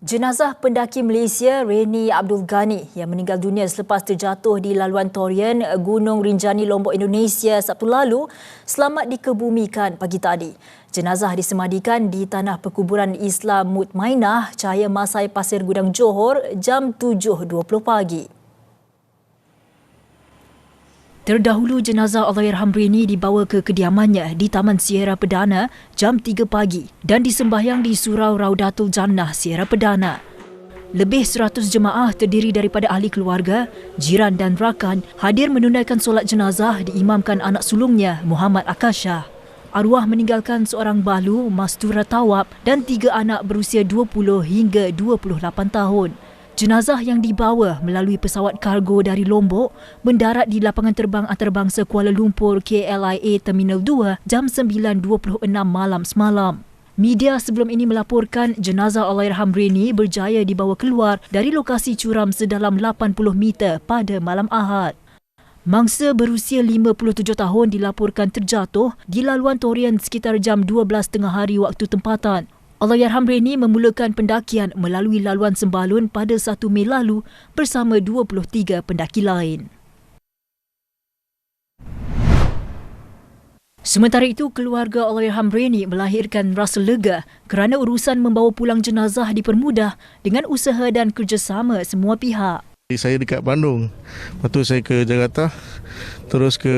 Jenazah pendaki Malaysia Reni Abdul Ghani yang meninggal dunia selepas terjatuh di laluan Torian Gunung Rinjani Lombok Indonesia Sabtu lalu selamat dikebumikan pagi tadi. Jenazah disemadikan di tanah perkuburan Islam Mutmainah Cahaya Masai Pasir Gudang Johor jam 7.20 pagi. Terdahulu jenazah Allahyarham Rini dibawa ke kediamannya di Taman Sierra Perdana jam 3 pagi dan disembahyang di Surau Raudatul Jannah Sierra Perdana. Lebih 100 jemaah terdiri daripada ahli keluarga, jiran dan rakan hadir menunaikan solat jenazah diimamkan anak sulungnya Muhammad Akasha. Arwah meninggalkan seorang balu, mastura tawab dan tiga anak berusia 20 hingga 28 tahun. Jenazah yang dibawa melalui pesawat kargo dari Lombok mendarat di lapangan terbang antarabangsa Kuala Lumpur KLIA Terminal 2 jam 9.26 malam semalam. Media sebelum ini melaporkan jenazah Allahyarham Rini berjaya dibawa keluar dari lokasi curam sedalam 80 meter pada malam Ahad. Mangsa berusia 57 tahun dilaporkan terjatuh di laluan Torian sekitar jam 12.30 hari waktu tempatan Allahyarham Reni memulakan pendakian melalui laluan Sembalun pada 1 Mei lalu bersama 23 pendaki lain. Sementara itu, keluarga Allahyarham Reni melahirkan rasa lega kerana urusan membawa pulang jenazah dipermudah dengan usaha dan kerjasama semua pihak. Saya dekat Bandung. Lepas tu saya ke Jakarta, terus ke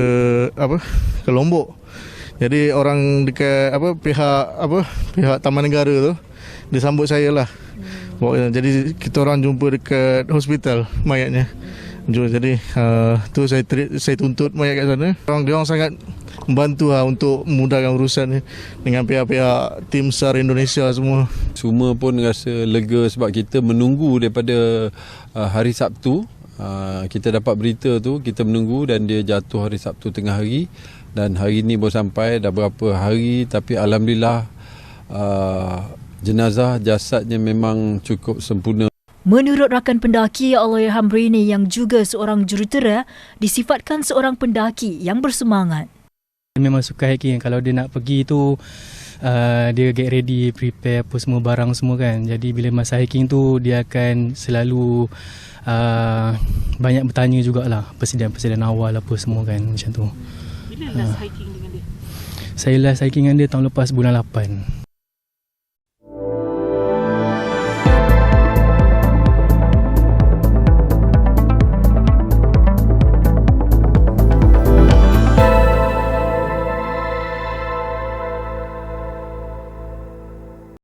apa? ke Lombok. Jadi orang dekat apa pihak apa pihak Taman Negara tu dia sambut saya lah. Hmm. Jadi kita orang jumpa dekat hospital mayatnya. Jadi uh, tu saya treat, saya tuntut mayat kat sana. Orang dia orang sangat membantu lah untuk memudahkan urusan ni dengan pihak-pihak tim SAR Indonesia semua. Semua pun rasa lega sebab kita menunggu daripada uh, hari Sabtu. Uh, kita dapat berita tu, kita menunggu dan dia jatuh hari Sabtu tengah hari. Dan hari ini baru sampai dah berapa hari. Tapi alhamdulillah uh, jenazah jasadnya memang cukup sempurna. Menurut rakan pendaki Allahyarham Rini yang juga seorang jurutera, disifatkan seorang pendaki yang bersemangat. Memang suka hiking. Kalau dia nak pergi tu, uh, dia get ready, prepare apa semua barang semua kan. Jadi bila masa hiking tu, dia akan selalu uh, banyak bertanya jugalah persediaan-persediaan awal apa semua kan macam tu. Bila last ha. hiking dengan dia? Saya last hiking dengan dia tahun lepas bulan 8.